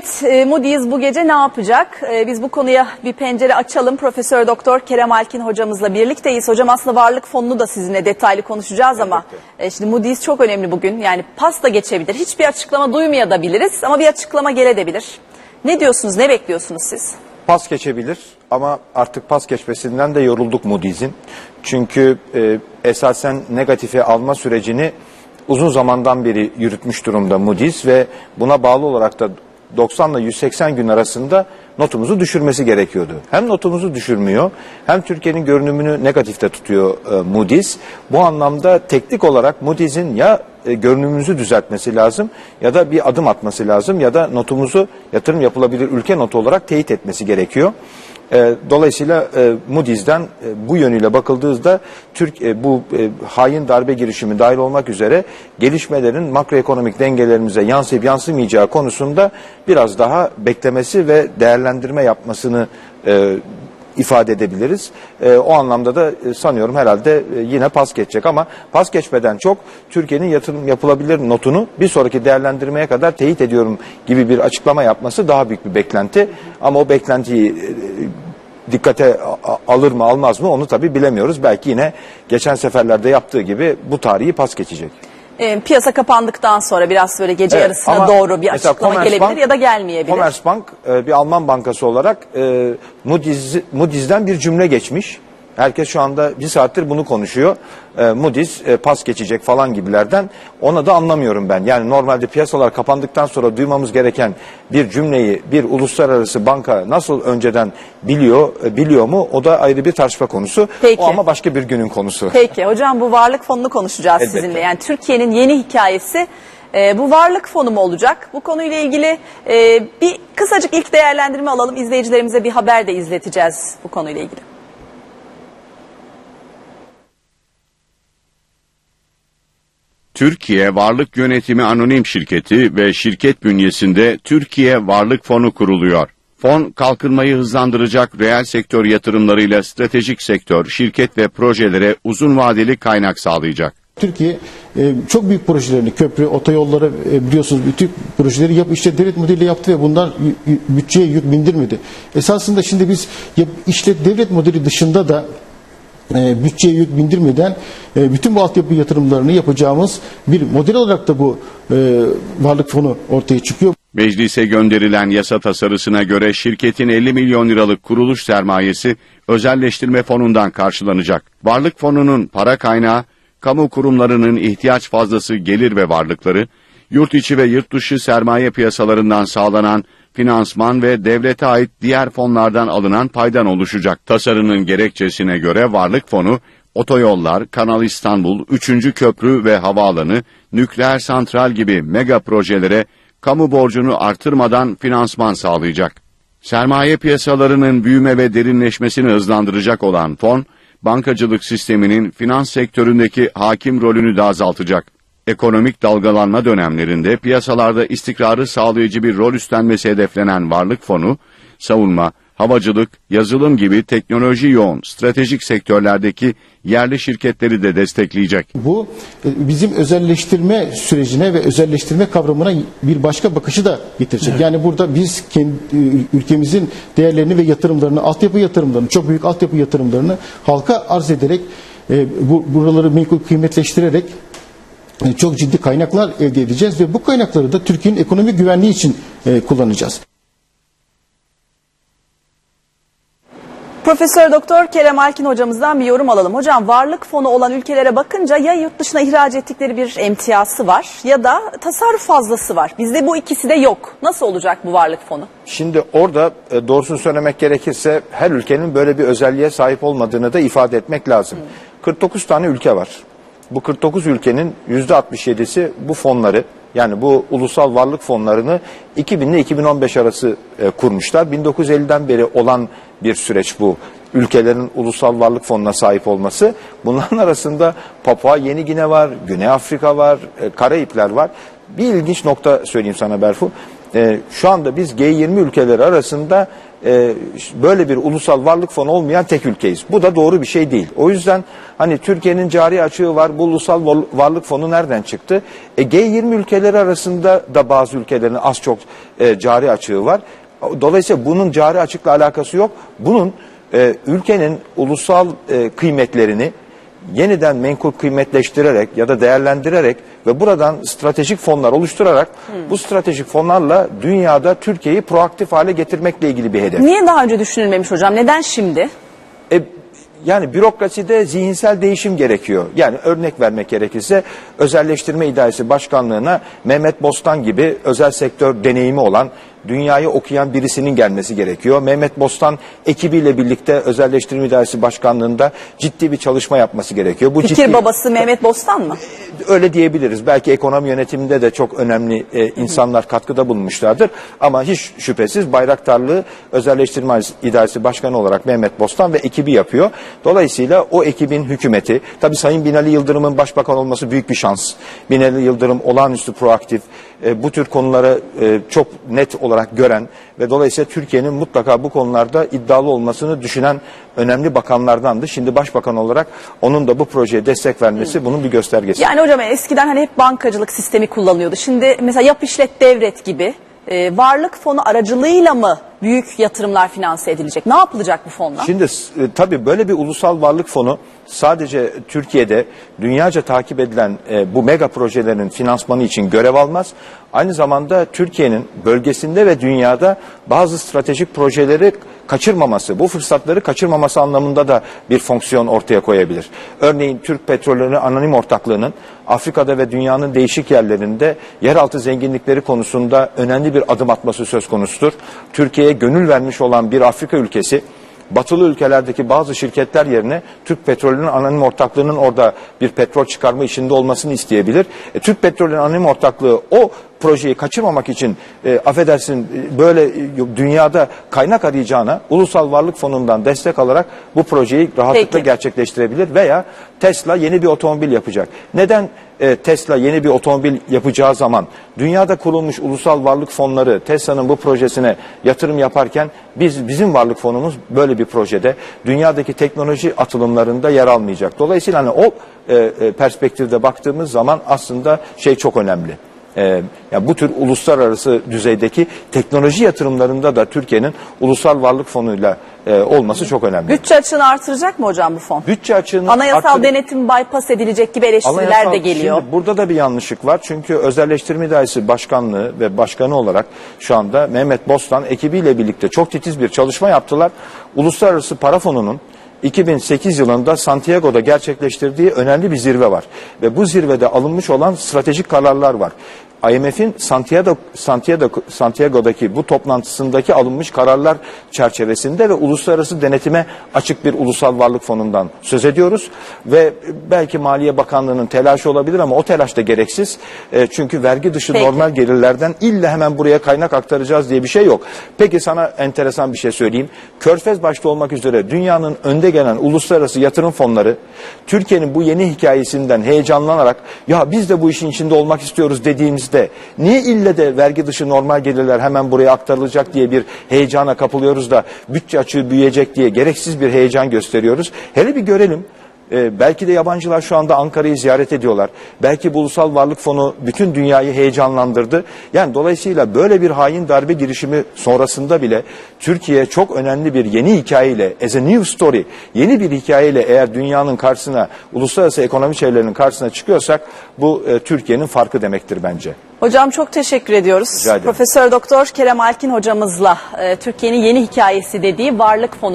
Evet, e, Moody's bu gece ne yapacak? E, Biz bu konuya bir pencere açalım. Profesör Doktor Kerem Alkin hocamızla birlikteyiz. Hocam aslında varlık fonunu da sizinle detaylı konuşacağız ama e, şimdi Moody's çok önemli bugün. Yani pas da geçebilir. Hiçbir açıklama duymayabiliriz ama bir açıklama gelebilir. Ne diyorsunuz, ne bekliyorsunuz siz? pas geçebilir ama artık pas geçmesinden de yorulduk Moody's'in. Çünkü e, esasen negatife alma sürecini uzun zamandan beri yürütmüş durumda Moody's ve buna bağlı olarak da 90 ile 180 gün arasında notumuzu düşürmesi gerekiyordu. Hem notumuzu düşürmüyor hem Türkiye'nin görünümünü negatifte tutuyor e, Moody's. Bu anlamda teknik olarak Moody's'in ya e, görünümümüzü düzeltmesi lazım ya da bir adım atması lazım ya da notumuzu yatırım yapılabilir ülke notu olarak teyit etmesi gerekiyor. E, dolayısıyla e, Moody's'den e, bu yönüyle bakıldığında Türk e, bu hain darbe girişimi dahil olmak üzere gelişmelerin makroekonomik dengelerimize yansıyıp yansımayacağı konusunda biraz daha beklemesi ve değerlendirme yapmasını ifade edebiliriz. E, o anlamda da e, sanıyorum herhalde e, yine pas geçecek ama pas geçmeden çok Türkiye'nin yatırım yapılabilir notunu bir sonraki değerlendirmeye kadar teyit ediyorum gibi bir açıklama yapması daha büyük bir beklenti. Ama o beklentiyi e, dikkate alır mı almaz mı onu tabii bilemiyoruz. Belki yine geçen seferlerde yaptığı gibi bu tarihi pas geçecek. E, piyasa kapandıktan sonra biraz böyle gece Evet, yarısına doğru bir açıklama gelebilir ya da gelmeyebilir. Commerzbank e, bir Alman bankası olarak e, Moody's, Moody's'den bir cümle geçmiş. Herkes şu anda bir saattir bunu konuşuyor. E, Moody's e, pas geçecek falan gibilerden. Ona da anlamıyorum ben. Yani normalde piyasalar kapandıktan sonra duymamız gereken bir cümleyi bir uluslararası banka nasıl önceden biliyor e, biliyor mu? O da ayrı bir tartışma konusu. Peki. O ama başka bir günün konusu. Peki hocam bu varlık fonunu konuşacağız Elbette. sizinle. Yani Türkiye'nin yeni hikayesi e, bu varlık fonu mu olacak? Bu konuyla ilgili e, bir kısacık ilk değerlendirme alalım. İzleyicilerimize bir haber de izleteceğiz bu konuyla ilgili. Türkiye Varlık Yönetimi Anonim Şirketi ve şirket bünyesinde Türkiye Varlık Fonu kuruluyor. Fon kalkınmayı hızlandıracak reel sektör yatırımlarıyla stratejik sektör, şirket ve projelere uzun vadeli kaynak sağlayacak. Türkiye e, çok büyük projelerini, köprü, otoyolları e, biliyorsunuz bütün projeleri yap, işte devlet modeliyle yaptı ve y- bütçeye yük bindirmedi. Esasında şimdi biz işte devlet modeli dışında da e, bütçeye yük bindirmeden e, bütün bu altyapı yatırımlarını yapacağımız bir model olarak da bu e, varlık fonu ortaya çıkıyor. Meclise gönderilen yasa tasarısına göre şirketin 50 milyon liralık kuruluş sermayesi özelleştirme fonundan karşılanacak. Varlık fonunun para kaynağı, kamu kurumlarının ihtiyaç fazlası gelir ve varlıkları, yurt içi ve yurt dışı sermaye piyasalarından sağlanan finansman ve devlete ait diğer fonlardan alınan paydan oluşacak. Tasarının gerekçesine göre varlık fonu, otoyollar, Kanal İstanbul, 3. köprü ve havaalanı, nükleer santral gibi mega projelere kamu borcunu artırmadan finansman sağlayacak. Sermaye piyasalarının büyüme ve derinleşmesini hızlandıracak olan fon, bankacılık sisteminin finans sektöründeki hakim rolünü de azaltacak. Ekonomik dalgalanma dönemlerinde piyasalarda istikrarı sağlayıcı bir rol üstlenmesi hedeflenen varlık fonu, savunma, havacılık, yazılım gibi teknoloji yoğun stratejik sektörlerdeki yerli şirketleri de destekleyecek. Bu e, bizim özelleştirme sürecine ve özelleştirme kavramına bir başka bakışı da getirecek. Yani burada biz kendi e, ülkemizin değerlerini ve yatırımlarını, altyapı yatırımlarını, çok büyük altyapı yatırımlarını halka arz ederek e, bu buraları menkul kıymetleştirerek çok ciddi kaynaklar elde edeceğiz ve bu kaynakları da Türkiye'nin ekonomik güvenliği için e, kullanacağız. Profesör Doktor Kerem Alkin hocamızdan bir yorum alalım. Hocam varlık fonu olan ülkelere bakınca ya yurt dışına ihraç ettikleri bir emtiyası var ya da tasarruf fazlası var. Bizde bu ikisi de yok. Nasıl olacak bu varlık fonu? Şimdi orada e, doğrusunu söylemek gerekirse her ülkenin böyle bir özelliğe sahip olmadığını da ifade etmek lazım. 49 tane ülke var. Bu 49 ülkenin %67'si bu fonları yani bu ulusal varlık fonlarını 2000 ile 2015 arası e, kurmuşlar. 1950'den beri olan bir süreç bu. Ülkelerin ulusal varlık fonuna sahip olması. Bunların arasında Papua Yeni Gine var, Güney Afrika var, e, Karayipler var. bir ilginç nokta söyleyeyim sana Berfu. Ee, şu anda biz G20 ülkeleri arasında e, böyle bir ulusal varlık fonu olmayan tek ülkeyiz. Bu da doğru bir şey değil. O yüzden hani Türkiye'nin cari açığı var. Bu ulusal var- varlık fonu nereden çıktı? E, G20 ülkeleri arasında da bazı ülkelerin az çok e, cari açığı var. Dolayısıyla bunun cari açıkla alakası yok. Bunun e, ülkenin ulusal e, kıymetlerini yeniden menkul kıymetleştirerek ya da değerlendirerek ve buradan stratejik fonlar oluşturarak bu stratejik fonlarla dünyada Türkiye'yi proaktif hale getirmekle ilgili bir hedef. Niye daha önce düşünülmemiş hocam? Neden şimdi? E, yani bürokraside zihinsel değişim gerekiyor. Yani örnek vermek gerekirse özelleştirme idaresi başkanlığına Mehmet Bostan gibi özel sektör deneyimi olan dünyayı okuyan birisinin gelmesi gerekiyor. Mehmet Bostan ekibiyle birlikte özelleştirme idaresi başkanlığında ciddi bir çalışma yapması gerekiyor. Bu Fikir ciddi, babası Mehmet Bostan mı? Öyle diyebiliriz. Belki ekonomi yönetiminde de çok önemli e, insanlar katkıda bulunmuşlardır. Ama hiç şüphesiz bayraktarlığı özelleştirme idaresi başkanı olarak Mehmet Bostan ve ekibi yapıyor. Dolayısıyla o ekibin hükümeti, tabii Sayın Binali Yıldırım'ın başbakan olması büyük bir şans. Binali Yıldırım olağanüstü proaktif, e, bu tür konuları e, çok net olarak gören ve dolayısıyla Türkiye'nin mutlaka bu konularda iddialı olmasını düşünen önemli bakanlardandı. Şimdi başbakan olarak onun da bu projeye destek vermesi bunun bir göstergesi. Yani hocam eskiden hani hep bankacılık sistemi kullanıyordu. Şimdi mesela yap işlet devret gibi e, varlık fonu aracılığıyla mı büyük yatırımlar finanse edilecek? Ne yapılacak bu fonla? Şimdi e, tabii böyle bir ulusal varlık fonu sadece Türkiye'de dünyaca takip edilen e, bu mega projelerin finansmanı için görev almaz. Aynı zamanda Türkiye'nin bölgesinde ve dünyada bazı stratejik projeleri kaçırmaması, bu fırsatları kaçırmaması anlamında da bir fonksiyon ortaya koyabilir. Örneğin Türk Petrolleri Anonim Ortaklığı'nın Afrika'da ve dünyanın değişik yerlerinde yeraltı zenginlikleri konusunda önemli bir adım atması söz konusudur. Türkiye'ye gönül vermiş olan bir Afrika ülkesi batılı ülkelerdeki bazı şirketler yerine Türk Petrolü'nün anonim ortaklığının orada bir petrol çıkarma işinde olmasını isteyebilir. E, Türk Petrolü'nün anonim ortaklığı o projeyi kaçırmamak için e, affedersin e, böyle e, dünyada kaynak arayacağına ulusal varlık fonundan destek alarak bu projeyi rahatlıkla Peki. gerçekleştirebilir veya Tesla yeni bir otomobil yapacak. Neden e, Tesla yeni bir otomobil yapacağı zaman dünyada kurulmuş ulusal varlık fonları Tesla'nın bu projesine yatırım yaparken biz bizim varlık fonumuz böyle bir projede dünyadaki teknoloji atılımlarında yer almayacak. Dolayısıyla hani o e, e, perspektifte baktığımız zaman aslında şey çok önemli. Ee, yani bu tür uluslararası düzeydeki teknoloji yatırımlarında da Türkiye'nin ulusal varlık fonuyla e, olması çok önemli. Bütçe açığını artıracak mı hocam bu fon? Bütçe açığını Anayasal arttır- denetim bypass edilecek gibi eleştiriler Anayasal- de geliyor. Şimdi burada da bir yanlışlık var. Çünkü Özelleştirme İdaresi Başkanlığı ve Başkanı olarak şu anda Mehmet Bostan ekibiyle birlikte çok titiz bir çalışma yaptılar. Uluslararası Para Fonu'nun 2008 yılında Santiago'da gerçekleştirdiği önemli bir zirve var. Ve bu zirvede alınmış olan stratejik kararlar var. IMF'in Santiago, Santiago, Santiago'daki bu toplantısındaki alınmış kararlar çerçevesinde ve uluslararası denetime açık bir ulusal varlık fonundan söz ediyoruz. Ve belki Maliye Bakanlığı'nın telaşı olabilir ama o telaş da gereksiz. E, çünkü vergi dışı Peki. normal gelirlerden illa hemen buraya kaynak aktaracağız diye bir şey yok. Peki sana enteresan bir şey söyleyeyim. Körfez başta olmak üzere dünyanın önde gelen uluslararası yatırım fonları Türkiye'nin bu yeni hikayesinden heyecanlanarak ya biz de bu işin içinde olmak istiyoruz dediğimizde niye ille de vergi dışı normal gelirler hemen buraya aktarılacak diye bir heyecana kapılıyoruz da bütçe açığı büyüyecek diye gereksiz bir heyecan gösteriyoruz. Hele bir görelim. Ee, belki de yabancılar şu anda Ankara'yı ziyaret ediyorlar. Belki bu Ulusal Varlık Fonu bütün dünyayı heyecanlandırdı. Yani dolayısıyla böyle bir hain darbe girişimi sonrasında bile Türkiye çok önemli bir yeni hikayeyle, as a new story, yeni bir hikayeyle eğer dünyanın karşısına, uluslararası ekonomi çevrelerinin karşısına çıkıyorsak bu e, Türkiye'nin farkı demektir bence. Hocam çok teşekkür ediyoruz. Profesör Doktor Kerem Alkin hocamızla e, Türkiye'nin yeni hikayesi dediği varlık fonu